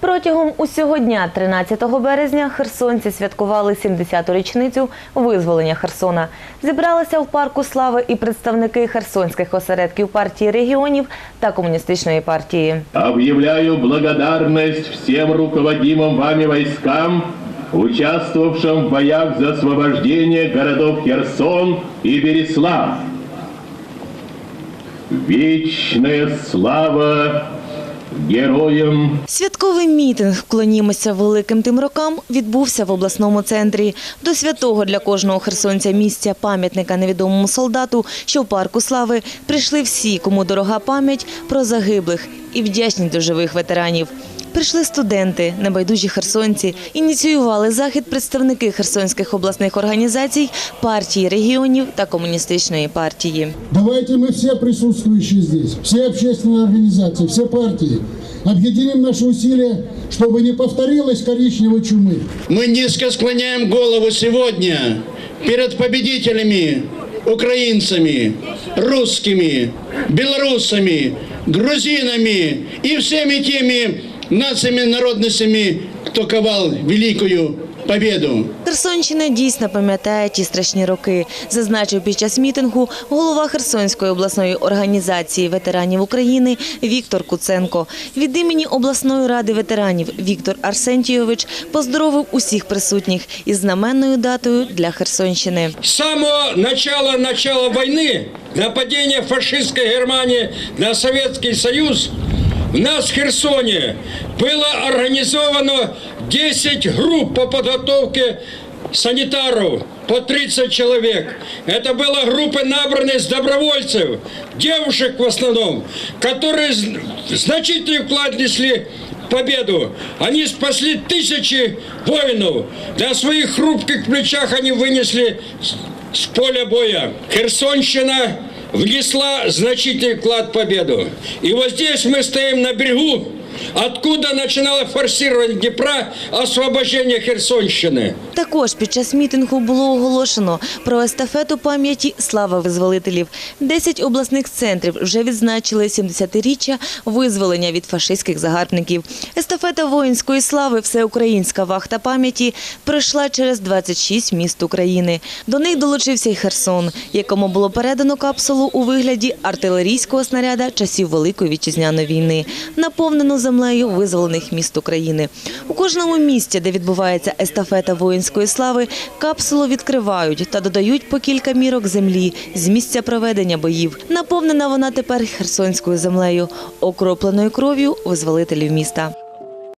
Протягом усього дня, 13 березня, херсонці святкували 70-ту річницю визволення Херсона. Зібралися в парку слави і представники херсонських осередків партії регіонів та комуністичної партії. Объявляю благодарность всем руководимым вами войскам, участвовавшим в боях за освобождение городов Херсон и Береслав. Вечная слава героям Святковий мітинг Клонімося великим тим рокам» відбувся в обласному центрі. До святого для кожного херсонця місця пам'ятника невідомому солдату, що в парку слави, прийшли всі, кому дорога пам'ять про загиблих і вдячні до живих ветеранів. Прийшли студенти, небайдужі херсонці, ініціювали захід представники херсонських обласних організацій, партії регіонів та комуністичної партії. Давайте мы все присутствующие здесь, все общественные организации, все партии, объединим наши усилия, чтобы не повторилась коричневой чумы. Мы низко склоняем голову сегодня перед победителями, украинцами, русскими, белорусами, грузинами и всеми теми нациями, народностями, кто ковал великую победу. Херсонщина дійсно пам'ятає ті страшні роки, зазначив під час мітингу голова Херсонської обласної організації ветеранів України Віктор Куценко. Від імені обласної ради ветеранів Віктор Арсентійович поздоровив усіх присутніх із знаменною датою для Херсонщини. С самого начала начала войны, нападения фашистской Германии на Советский Союз, у нас в Херсоне было организовано 10 групп по подготовке санитаров по 30 человек. Это были группы, набранные из добровольцев, девушек в основном, которые зн- значительный вклад внесли в победу. Они спасли тысячи воинов. На своих хрупких плечах они вынесли с поля боя. Херсонщина внесла значительный вклад в победу. И вот здесь мы стоим на берегу, откуда начинало форсирование Днепра освобождение Херсонщины. Також під час мітингу було оголошено про естафету пам'яті «Слава визволителів». Десять обласних центрів вже відзначили 70-річчя визволення від фашистських загарбників. Естафета воїнської слави «Всеукраїнська вахта пам'яті» пройшла через 26 міст України. До них долучився й Херсон, якому було передано капсулу у вигляді артилерійського снаряда часів Великої вітчизняної війни, наповнену землею визволених міст України. У кожному місті, де відбувається естафета воїнської слави, капсулу відкривають та додають по кілька мірок землі з місця проведення боїв. Наповнена вона тепер херсонською землею, окропленою кров'ю визволителів міста.